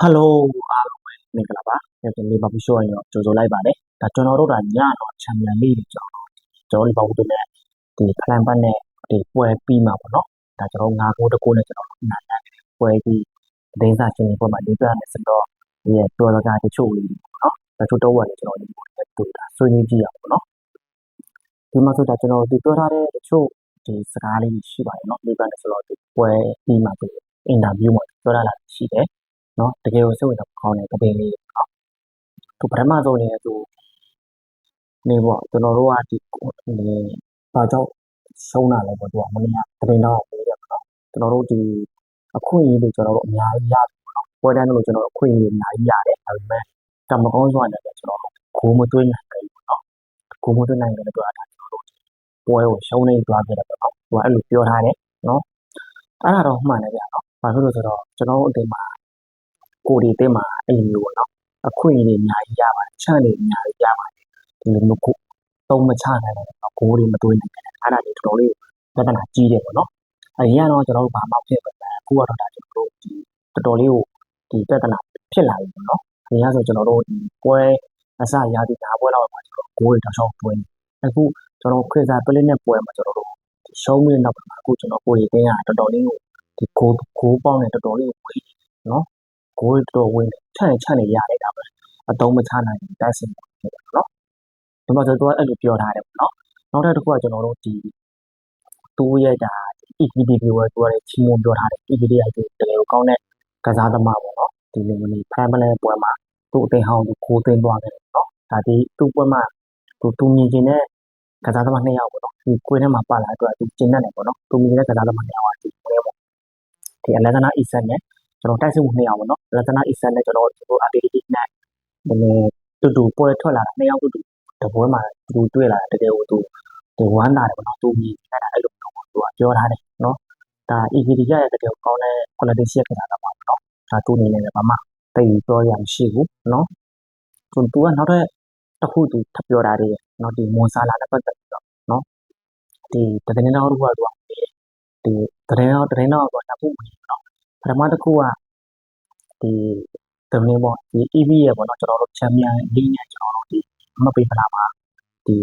ဟယ်လိုအားလုံးပဲမင်္ဂလာပါကျွန်တော်ဒီမှာပြီးရှော့ရင်တော့ကြိုဆိုလိုက်ပါတယ်ဒါကျွန်တော်တို့ကညတော့ချန်ပီယံလိတွေကြောင်းကျွန်တော်ဒီဘောက်တူနဲ့ဒီဖလန်ပတ်နဲ့ဒီပွဲပြီးမှာပေါ့နော်ဒါကျွန်တော်ငါးကိုတကိုနဲ့ကျွန်တော်နိုင်တယ်ပွဲပြီးဒင်းစာချင်းပွဲမှာဒီပြရမယ်ဆိုတော့ဒီတော်တော်ကတချို့လေးပေါ့နော်တချို့တော့ဝင်ကျွန်တော်ဒီပေါ်နဲ့တူတာဆွေးနွေးကြည့်ရအောင်ပေါ့နော်ဒီမှာဆိုတာကျွန်တော်ဒီပြောထားတဲ့တချို့ဒီစကားလေးရှိပါတယ်နော်ဒီကနေဆိုတော့ဒီပွဲပြီးမှာဒီအင်တာဗျူးမှာပြောထားတာရှိတယ် နော်တကယ်ကိုစိတ်ဝင်စားကောင်းတဲ့ကပင်းလေးပေါ့သူပထမဆုံးနေသူနေပေါ့ကျွန်တော်တို့ကဒီဒီဘာကြောင့်ရှုံးတာလဲပေါ့သူကမနေ့ကတပင်းတော့ပြေးတယ်ပေါ့နော်ကျွန်တော်တို့ဒီအခွင့်အရေးတွေကျွန်တော်တို့အများကြီးရတယ်ပေါ့နော်ပွဲတန်းလို့ကျွန်တော်တို့အခွင့်အရေးအများကြီးရတယ်ဒါပေမဲ့ကံမကောင်းစွာနဲ့ကျွန်တော်တို့ဂိုးမသွင်းနိုင်ဘူးပေါ့နော်ဂိုးမသွင်းနိုင်တဲ့အတွက်ဒါကျွန်တော်တို့ပွဲကိုရှုံးနေသွားခဲ့တယ်ပေါ့နော်သူကအဲ့လိုပြောထားတယ်နော်အဲ့ဒါတော့မှန်တယ်ဗျာနော်ဘာဖြစ်လို့ဆိုတော့ကျွန်တော်တို့အတင်မှာ ကိုယ်ဒီအစ်မှာအဲ့လိုမျိုးပေါ့နော်အခွင့်အရေးအများကြီးရပါတယ်ချမ်းတွေအများကြီးရပါတယ်ဒီလိုမျိုးကိုသုံးမချနိုင်တယ်ပေါ့ကိုယ်တွေမသွင်းနိုင်တယ်အဲ့ဒါတွေတော်တော်လေးပြဿနာကြီးတယ်ပေါ့နော်အရင်ကတော့ကျွန်တော်တို့ဘာမှဖြစ်ပဲအခုကတော့ဒါကျွန်တော်တို့ဒီတော်တော်လေးကိုဒီပြဿနာဖြစ်လာပြီပေါ့နော်အရင်ကဆိုကျွန်တော်တို့ဒီပွဲအစရာဒီနာပွဲလောက်မှာကျွန်တော်ကိုယ်တွေတောက်ချောက်သွင်းအခုကျွန်တော်ခရစ်စာပလင်းနဲ့ပွဲမှာကျွန်တော်တို့ရှုံးပြီးနောက်မှာအခုကျွန်တော်ကိုယ်တွေတင်းရတော်တော်လေးကိုဒီကိုကိုပေါင်းနဲ့တော်တော်လေးကိုဝေးနော် ကိုယ်တော်ဝင်ချန့်ချန့်နေရနေတာပဲအတုံးမချနိုင်ဘူးတိုက်စင်ဖြစ်တယ်နော်ဒီမှာဆိုတော့အဲ့လိုပြောထားတယ်ပေါ့နော်နောက်တစ်ခုကကျွန်တော်တို့ဒီသူ့ရဲ့ဒါ EPD ပြောရဲပြောရဲချီးမွမ်းပြောထားတယ် EPD ကဒီတကယ်ကိုကောင်းတဲ့ကစားသမားပေါ့နော်ဒီလိုမျိုး permanent ပွဲမှာသူ့အသိဟောင်းသူကိုသိမ်းသွားတယ်နော်ဒါဒီသူ့ပွဲမှာသူသူမြင်ကျင်တဲ့ကစားသမားနှစ်ယောက်ပေါ့နော်ဒီကွင်းထဲမှာပါလာအတွက်သူကျင်တတ်တယ်ပေါ့နော်သူမြင်တဲ့ကစားသမားနှစ်ယောက်ကဒီပွဲပေါ့ဒီအလက်သနာအီဆန်နဲ့ ကျွန်တော်တိုက်စစ်မှုနှစ်ယောက်ပေါ့နော်ရတနာအီဆန်နဲ့ကျွန်တော်တို့ ability နဲ့ဒီလိုတူတူပွဲထွက်လာတာနှစ်ယောက်တူတူတပွဲမှာတူတွေ့လာတကယ်ကိုသူဒီဝမ်းတာတယ်ပေါ့နော်သူမြင်နေတာအဲ့လိုမျိုးပေါ့သူကပြောထားတယ်နော်ဒါ EVD ရရဲ့တကယ်ကောင်းတဲ့ quality ရှိခဲ့တာတော့ပေါ့နော်ဒါသူအနေနဲ့ဘာမှတိတ်ပြောရမရှိဘူးနော်သူသူကနောက်တဲ့တစ်ခုသူထပ်ပြောတာတွေနော်ဒီမွန်ဆာလာနဲ့ပတ်သက်ပြီးတော့နော်ဒီတကယ်တော့သူကသူကဒီတရင်တော့တရင်တော့ကတော့ဘူးနော်ပထမတစ်ခုက ဒီတမင်းပေါ့ဒီ EV ရဲ့ပေါ့နော်ကျွန်တော်တို့ချန်ပီယံလိနဲ့ကျွန်တော်တို့ဒီမပေးဖလားမှာဒီ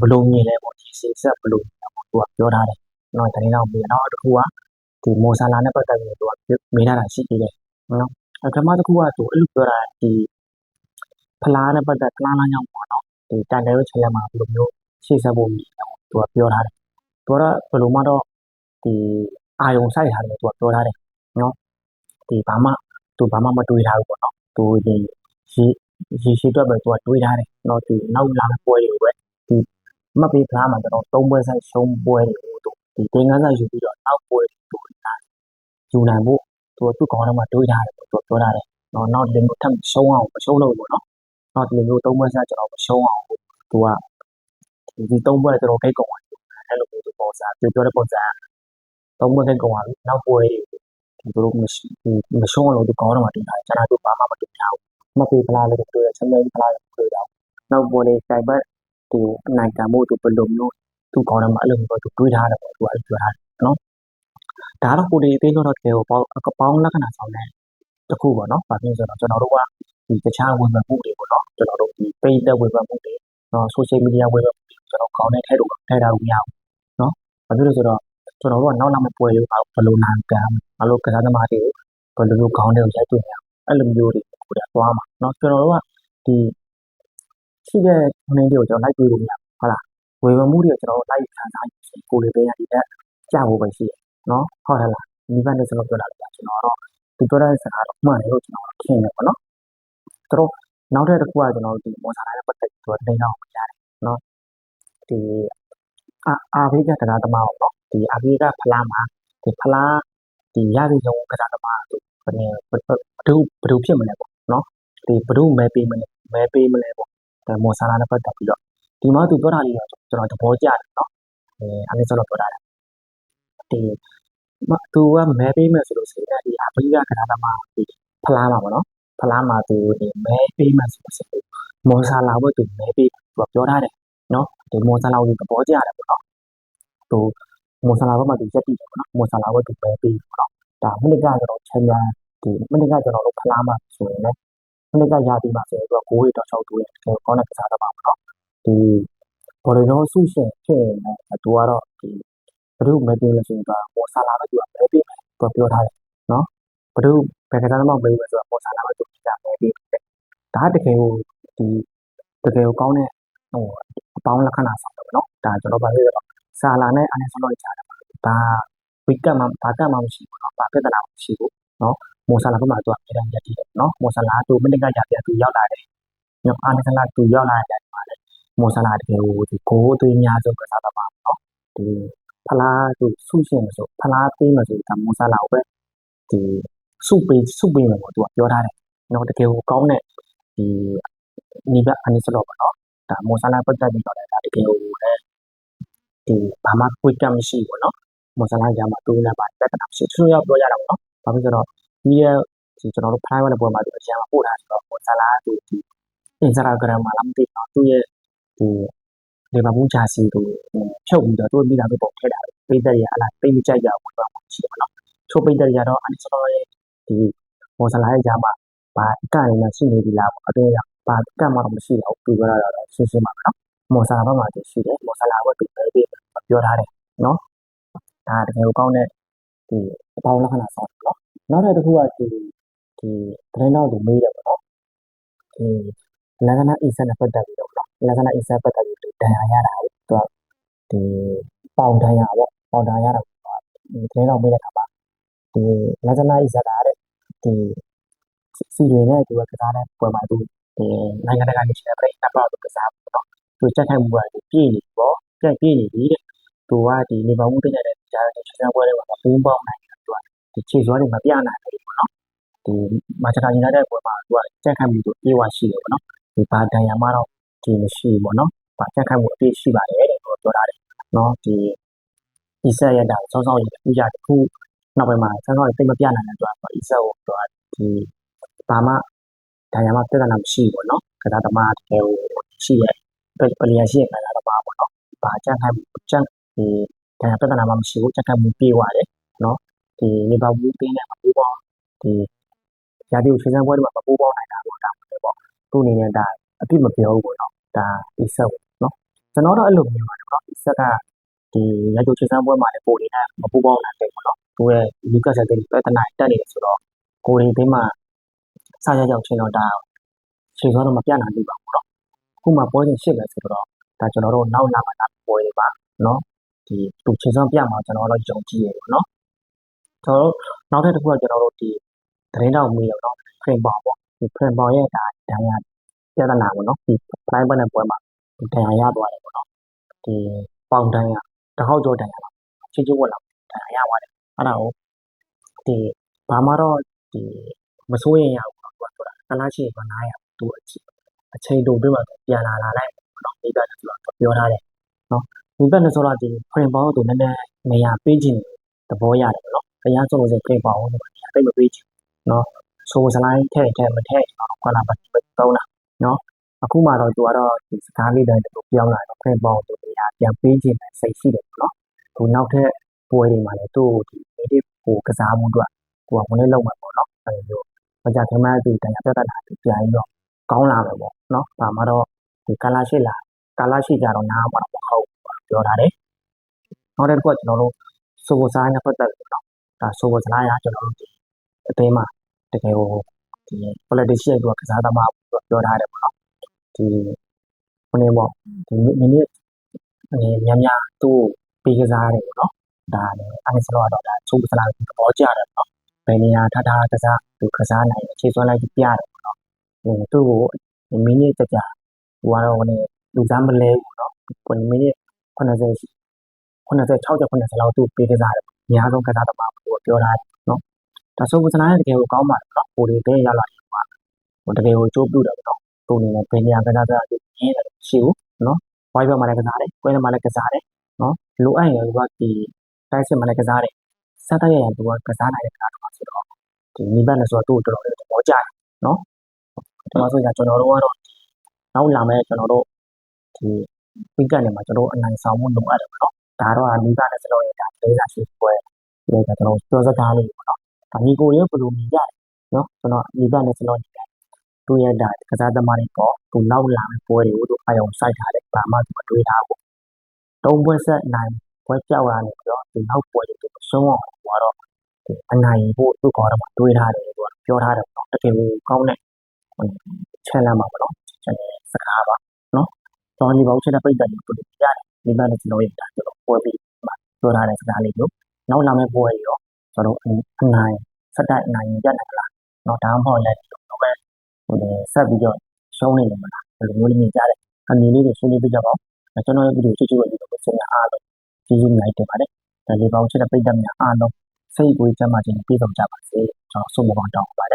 ဘလုံမြင်လဲပေါ့ဒီစေဆက်ဘလုံပေါ့သူကပြောထားတယ်ကျွန်တော်တိုင်းတော့ပြီးတော့တစ်ခုကဒီမော်ဆာလာနဲ့ပတ်သက်ပြီးသူကမေးထားတာရှိသေးတယ်နော်အကမတစ်ခုကသူအဲ့လိုပြောတာဒီဖလားနဲ့ပတ်သက်ဖလားလမ်းကြောင်းပေါ့နော်ဒီတန်တယ်ချေရမှာဘယ်လိုမျိုးရှေ့ဆက်ဖို့မြင်တယ်ပေါ့သူကပြောထားတယ်သူကဘယ်လိုမှတော့ဒီအာယုံဆိုင်ထားတယ်သူကပြောထားတယ်နော်ဒီဘာမှ သူဘာမှမတွေးထားဘူးပေါ့နော်သူဒီရေရေရှိအတွက်ပဲသူကတွေးထားတယ်နော်ဒီနောက်လာမယ့်ပွဲတွေကိုပဲဒီမှတ်ပေးဖလားမှာကျွန်တော်သုံးပွဲဆိုင်ရှုံးပွဲတွေကိုသူဒီတင်ကန်းဆိုင်ယူပြီးတော့နောက်ပွဲသူယူနိုင်ဖို့သူသူ့ခေါင်းထဲမှာတွေးထားတယ်သူပြောထားတယ်နော်နောက်ဒီလိုထပ်ရှုံးအောင်မရှုံးလို့ပေါ့နော်နောက်ဒီလိုမျိုးသုံးပွဲဆိုင်ကျွန်တော်မရှုံးအောင်သူကဒီသုံးပွဲကျွန်တော်ခိတ်ကုန်တယ်အဲ့လိုမျိုးသူပေါ်စားပြောတဲ့ပေါ်စားသုံးပွဲခိတ်ကုန်ပါပြီနောက်ပွဲတွေ သူတို့မရှိမရှုံးလို့သူကောင်းတော့မှတင်တာကျွန်တော်တို့ဘာမှမတင်ထားဘူးမပေးဖလားလို့ပြောရချမ်းမင်းဖလားလို့ပြောတော့နောက်ပေါ်နေစိုက်ဘက်ဒီအနိုင်တမှုသူဘယ်လိုမျိုးသူကောင်းတော့မှအဲ့လိုမျိုးသူတွေးထားတယ်ပေါ့သူအဲ့လိုပြောထားတယ်နော်ဒါတော့ကိုဒီအသေးလို့တော့တကယ်ကိုပေါင်းအကပေါင်းလက္ခဏာဆောင်တဲ့တခုပေါ့နော်ဘာဖြစ်လို့ဆိုတော့ကျွန်တော်တို့ကဒီတခြားဝန်ခံမှုတွေပေါ့နော်ကျွန်တော်တို့ဒီ page တဲ့ဝန်ခံမှုတွေနော် social media ဝန်ခံမှုတွေကျွန်တော်ကောင်းတဲ့ထဲတော့ထဲတာလို့မရဘူးနော်ဘာဖြစ်လို့ဆိုတော့ ကျွန်တော်တို့ကနောက်လာမပွဲလို့ဘယ်လိုနိုင်ကံဘယ်လိုကစားသမားတွေ ဘယ်လိုမျိုးခေါင်းတွေကိုရိုက်တွေ့နေအောင်အဲ့လိုမျိုးတွေကိုဒါသွားမှာเนาะကျွန်တော်တို့ကဒီရှိတဲ့ခင်းတွေကိုကျွန်တော်လိုက်တွေ့လို့မရဘူးဟုတ်လားဝေဖန်မှုတွေကျွန်တော်တို့လိုက်ခံစားရင်ကိုယ်လေးပေးရဒီတက်ကြဖို့ပဲရှိတယ်เนาะဟုတ်တယ်လားဒီဘက်နဲ့ကျွန်တော်ပြောတာလေကျွန်တော်တော့ဒီပြောတဲ့စကားတော့မှန်တယ်လို့ကျွန်တော်ထင်တယ်ပေါ့နော်သူတို့နောက်တဲ့တစ်ခုကကျွန်တော်ဒီမော်စာနဲ့ပတ်သက်ပြီးတော့တင်တော့ကြားတယ်เนาะဒီအာအာဘေးကတရားသမားပေါ့နော် ဒီအာဘေးကဖလားမှာဒီဖလားဒီရပြီဆုံးကစားသမားသူဘယ်နဲ့ဘယ်သူဘယ်သူဖြစ်မလဲပေါ့နော်ဒီဘယ်သူမဲပေးမလဲမဲပေးမလဲပေါ့ဒါမော်ဆာလာနဲ့ပတ်သက်ပြီးတော့ဒီမှာသူပြောတာလေးတော့ကျွန်တော်သဘောကျတယ်နော်အဲအနည်းဆုံးတော့ပြောတာဒီသူကမဲပေးမယ်ဆိုလို့ရှိရင်ဒီအပိကကစားသမားဒီဖလားမှာပေါ့နော်ဖလားမှာသူဒီမဲပေးမယ်ဆိုလို့ရှိရင်မော်ဆာလာဘက်သူမဲပေးသူကပြောထားတယ်နော်ဒီမော်ဆာလာကိုသဘောကျတယ်ပေါ့နော်သူ မော်ဆာလာဘက်မှာသူရက်တည်တယ်ပေါ့နော်မော်ဆာလာဘက်သူမဲပေးပေါ့နော်ဒါမနစ်ကကျွန်တော်ချန်ပီယံဒီဒီမနစ်ကကျွန်တော်တို့ဖလားမှာဆိုရင်လည်းမနစ်ကရာသီမှာဆိုရင်သူက6တော့6တိုးတယ်တကယ်ကောင်းတဲ့ကစားသမားပေါ့နော်ဒီဘော်ရီနိုဆုရှင်ဖြစ်ရင်လည်းသူကတော့ဒီဘယ်သူမဲပေးလဲဆိုရင်သူကပေါ်ဆာလာပဲသူကမဲပေးမယ်သူပြောထားတယ်နော်ဘယ်သူဘယ်ကစားသမားမဲပေးလဲဆိုတော့ပေါ်ဆာလာပဲသူကမဲပေးတယ်ဒါတကယ်ကိုဒီတကယ်ကိုကောင်းတဲ့ဟိုအပေါင်းလက္ခဏာဆောင်တယ်ပေါ့နော်ဒါကျွန်တော်ဗာလို့ရတော့ ဆာလာနဲ့အနေဆောလို့ကြားတယ်ဒါဝီကတ်မှာဘာကတ်မှမရှိဘူးเนาะဘာပြဿနာမှမရှိဘူးเนาะမိုဆာလာဘက်မှာသူကအများကြီးရည်တယ်เนาะမိုဆာလာသူမိနစ်ကကြာပြန်သူရောက်လာတယ်ညအာနဆလာသူရောက်လာတဲ့မှာလေမိုဆာလာတကယ်ကိုဒီကိုအသွေးအများဆုံးကစားသမားเนาะဒီဖလားသူဆုရှင်ဆိုဖလားပေးမှဆိုဒါမိုဆာလာကိုပဲဒီစုပေးစုပေးမယ်ပေါ့သူကပြောထားတယ်เนาะတကယ်ကိုကောင်းတဲ့ဒီနိဗ္ဗာန်အနေစလို့ပေါ့เนาะဒါမိုဆာလာပတ်သက်ပြီးတော့လည်းဒါတကယ်ကိုလည်း ဒီဘာမှကိုယ်ကမရှိဘူးပေါ့เนาะ မော်ဆလာကြမှာတူနေပါပြဿနာမရှိသူတို့ရောက်ပြောရတာပေါ့နော်။ဘာဖြစ်လို့ဆိုတော့ဒီရဲ့ဒီကျွန်တော်တို့ဖိုင်ဝဲတဲ့ပွဲမှာဒီအရန်ပို့တာဆိုတော့မော်ဆလာသူဒီ Instagram မှာလားမသိဘူးသူရဲ့ဒီလီဗာပူးဂျာစီကိုဖြုတ်ပြီးတော့သူ့မိသားစုပုံထည့်တာပိတ်သက်ရအလားပိတ်မကြိုက်ကြဘူးတော့ရှိတယ်ပေါ့နော်။ချိုးပိတ်သက်ရတော့အန်ဆိုတော့ရဲ့ဒီမော်ဆလာရဲ့ကြမှာဘာကနေနဲ့ရှိနေပြီလားပေါ့အတွင်းကဘာကမှတော့မရှိတော့ဘူးပြောရတော့ရှင်းရှင်းပါပဲနော်။မော်ဆလာဘက်မှာတရှိတယ်မော်ဆလာဘက်သူပဲပြီး ပြောထားတယ်နော်ဒါတကယ်ကိုကောင်းတဲ့ဒီအပေါင်းလက္ခဏာဆောင်တယ်နော်နောက်တစ်ခုကဒီဒီသတင်းတော့သူမေးတယ်ပေါ့နော်ဒီလက္ခဏာအစ်ဆက်နဲ့ပတ်သက်ပြီးတော့ပေါ့လက္ခဏာအစ်ဆက်ပတ်သက်ပြီးဒဏ်ရာရတာကိုသူကဒီပေါင်ဒဏ်ရာပေါ့ပေါင်ဒဏ်ရာရတာဒီသတင်းတော့မေးတဲ့အခါမှာဒီလက္ခဏာအစ်ဆက်ကတဲ့ဒီစီတွေနဲ့သူကကစားတဲ့ပွဲမှာသူဒီနိုင်ငံတကာနေရှင်ပြည်ကတော့သူကစားပေါ့နော်သူချက်ထိုက်မှုကပြည့်နေပေါ့ပြည့်ပြည့်နေပြီတဲ့ သူကဒီနေပါမှုတင်တဲ့ကြားတဲ့ချက်ပွဲတွေမှာပူးပေါင်းနိုင်တယ်သူကဒီခြေစွမ်းတွေမပြနိုင်ဘူးပေါ့နော်ဒီမာချကာညီလာတဲ့ပွဲမှာသူကကြက်ခတ်မှုတို့ပြေးဝရှိတယ်ပေါ့နော်ဒီဘာဒန်ယာမတော့ဒီမရှိဘူးပေါ့နော်ဘာကြက်ခတ်မှုအပြည့်ရှိပါတယ်တဲ့သူပြောထားတယ်နော်ဒီဒီဆက်ရတာစောစောရဥကြတခုနောက်ပိုင်းမှာစောစောရသိမပြနိုင်တဲ့အတွက်ဒီဆက်ကိုသူကဒီဘာမှဒန်ယာမပြဿနာမရှိဘူးပေါ့နော်ကစားသမားတကယ်ကိုရှိရဲ့ပလီယာရှိရဲ့ကစားသမားပေါ့နော်ဘာကြက်ခတ်မှုကြက် ဒီဒါပြဿနာမှမရှိဘူးချက်ခတ်မှုပြေးသွားတယ်နော်ဒီလီဗာပူးတင်းနဲ့မပူးပေါင်းဒီရာသီချေစမ်းပွဲတွေမှာမပူးပေါင်းနိုင်တာပေါ့ဒါပဲပေါ့သူ့အနေနဲ့ဒါအပြစ်မပြောဘူးပေါ့နော်ဒါဒီဆက်နော်ကျွန်တော်တော့အဲ့လိုမျိုးပါတယ်နော်ဒီဆက်ကဒီရာသီချေစမ်းပွဲမှာလည်းပိုနေနဲ့မပူးပေါင်းနိုင်တယ်ပေါ့နော်သူရဲ့လူကဆက်တဲ့ပြဿနာတက်နေတယ်ဆိုတော့ကိုရင်တင်းမှာစရရောက်ချင်းတော့ဒါခြေစွမ်းတော့မပြနိုင်ဘူးပါဘူးနော်ခုမှပွဲချင်းရှစ်မယ်ဆိုတော့ဒါကျွန်တော်တို့နောက်လာမှလာပွဲတွေပါနော် ဒီသူခြေစွမ်းပြမှာကျွန်တော်တို့ယုံကြည်ရပေါ့နော်ကျွန်တော်တို့နောက်ထပ်တစ်ခုကကျွန်တော်တို့ဒီသတင်းတောက်မေးတော့နော်ဖရင်ပေါင်ပေါ့ဒီဖရင်ပေါင်ရဲ့ဒါဒဏ်ရာပြဿနာပေါ့နော်ဒီဖလိုင်းပတ်တဲ့ပွဲမှာဒီဒဏ်ရာရသွားတယ်ပေါ့နော်ဒီပေါင်ဒဏ်ရာတဟောက်ကျော်ဒဏ်ရာပါချင်းချင်းဝက်လာဒဏ်ရာရသွားတယ်အဲ့ဒါကိုဒီဘာမှတော့ဒီမစိုးရင်ရဘူးပေါ့သူကဆိုတာကလားရှိကနားရသူအချိန်အချိန်တိုအတွင်းမှာပြန်လာလာလိုက်ပေါ့နော်ဒီကတည်းကပြောထားတယ်နော် ဒီဘက်နဲ့ဆိုတော့ဒီဖရင်ပေါင်းတို့နည်းနည်းနေရာပေးခြင်းသဘောရတယ်ပေါ့နော်။တရားဆိုလို့ဆိုဖရင်ပေါင်းတို့နေရာပေးမပေးချင်နော်။ဆိုစလိုင်းထဲထဲမထဲတော့ခွာလာပါတော့လားနော်။အခုမှတော့သူကတော့ဒီစကားလေးတိုင်းတူပြောင်းလာတော့ဖရင်ပေါင်းတို့နေရာပြန်ပေးခြင်းနဲ့စိတ်ရှိတယ်ပေါ့နော်။သူနောက်ထပ်ပွဲတွေမှာလည်းသူ့ဒီ native ကိုကစားမှုအတွက်ကိုကဝင်လေးလောက်မှာပေါ့နော်။အဲဒီလိုမကြခင်မှသူတရားပြတ်တာသူပြန်ပြီးတော့ကောင်းလာမယ်ပေါ့နော်။ဒါမှတော့ဒီကာလာရှိလာကာလာရှိကြတော့နားမှာတော့မဟုတ် ပြောထားတယ်။နောက်တစ်ခုကကျွန်တော်တို့ဆိုဘောစားနဲ့ပတ်သက်ပြီးတော့ဒါဆိုဘောစားရကျွန်တော်တို့ဒီအသေးမှာတကယ်ကိုဒီ politician တို့ကစားသမားပြောထားတယ်ပေါ့နော်။ဒီခုနေပေါ့ဒီမိနစ်အဲများများသူ့ပေးကစားတယ်ပေါ့နော်။ဒါလည်းအဲ့ဆိုတော့ဒါဆိုဘောစားကိုသဘောကျတယ်ပေါ့နော်။ဘယ်နေရာထားထားကစားသူကစားနိုင်အခြေစွမ်းလိုက်ပြရတယ်ပေါ့နော်။ဟိုသူ့ကိုမိနစ်ကြကြဟိုကတော့ဟိုလူစားမလဲဘူးနော်။ကိုမိနစ် 80 86ချက်80လောက်သူ့ပေးကစားတယ်။အများဆုံးကစားသမားကိုပြောထားတယ်နော်။ဒါဆိုကစားတဲ့တကယ်ကိုကောင်းပါတယ်နော်။ကိုတွေတဲ့ရလာတယ်ကွာ။ဟိုတကယ်ကိုကြိုးပြုတယ်ပေါ့နော်။သူ့အနေနဲ့ဘယ်နေရာကစားတာဒီရင်းတယ်ရှိဘူးနော်။ဝိုင်းဘက်မှာလည်းကစားတယ်၊ကွဲဘက်မှာလည်းကစားတယ်နော်။လိုအပ်ရင်သူကဒီတိုင်းစစ်မှာလည်းကစားတယ်။စက်တက်ရရင်သူကကစားနိုင်တဲ့ကစားသမားဆိုတော့ဒီမိဘနဲ့ဆိုတော့သူ့တော်တော်လေးသဘောကျတယ်နော်။ကျွန်တော်ဆိုရင်ကျွန်တော်တို့ကတော့နောက်လာမဲ့ကျွန်တော်တို့ဒီ ဝိကတ်နေမှာကျွန်တော်အနိုင်ဆောင်မှုလုပ်ရတယ်ပေါ့နော်။ဒါတော့မိဘနဲ့စလုံးရတာလေးစားရှိပွဲဒီကကျွန်တော်ပြောစကားလေးပေါ့နော်။ဒါညီကိုရေဘယ်လိုမြင်ကြလဲနော်ကျွန်တော်ဒီဘက်နဲ့ကျွန်တော်ညီတယ်သူ့ရဲ့ဒါကစားသမားတွေပေါ့သူနောက်လာမယ့်ပွဲတွေကိုသူအာရုံစိုက်ထားတယ်ဘာမှသူမတွေးထားဘူးသုံးပွဲဆက်နိုင်ပွဲကြောက်ရနေပြီးတော့ဒီနောက်ပွဲတွေသူဆုံးအောင်ဟိုကတော့ဒီအနိုင်ဖို့သူ့ကောတော့တွေးထားတယ်သူကပြောထားတယ်ပေါ့တကယ်ကိုကောင်းတဲ့ချန်လာမှာပေါ့နော်ချန်စကားပါနော် တော်ဒီဘောက်ချက်တဲ့ပိတ်တယ်ကိုသူရတယ်ဒီဘက်နဲ့ကျွန်တော်ရဲ့ဒါကျွန်တော်ပွဲပြီးပြောထားတဲ့စကားလေးမျိုးနောက်လာမယ့်ပွဲတွေရောကျွန်တော်အနိုင်စက်တိုက်အနိုင်ရနိုင်လားနော်ဒါမှမဟုတ်လည်းတော့ပဲဟိုဆက်ပြီးတော့ရှုံးနေတယ်မလားဘယ်လိုမျိုးလေးမြင်ကြတယ်အမြင်လေးတွေဆွေးနွေးပြကြပါဦးကျွန်တော်ရဲ့ဗီဒီယိုချစ်ချစ်ရဲ့ဗီဒီယိုကိုဆက်ရအားလို့ကျေးဇူးများတင်ပါတယ်ဒါလေးပေါင်းချက်တဲ့ပိတ်တယ်များအားလုံးစိတ်ကိုကြမ်းမှခြင်းပြေဆုံးကြပါစေကျွန်တော်ဆုမကောင်းတောင်းပါတယ်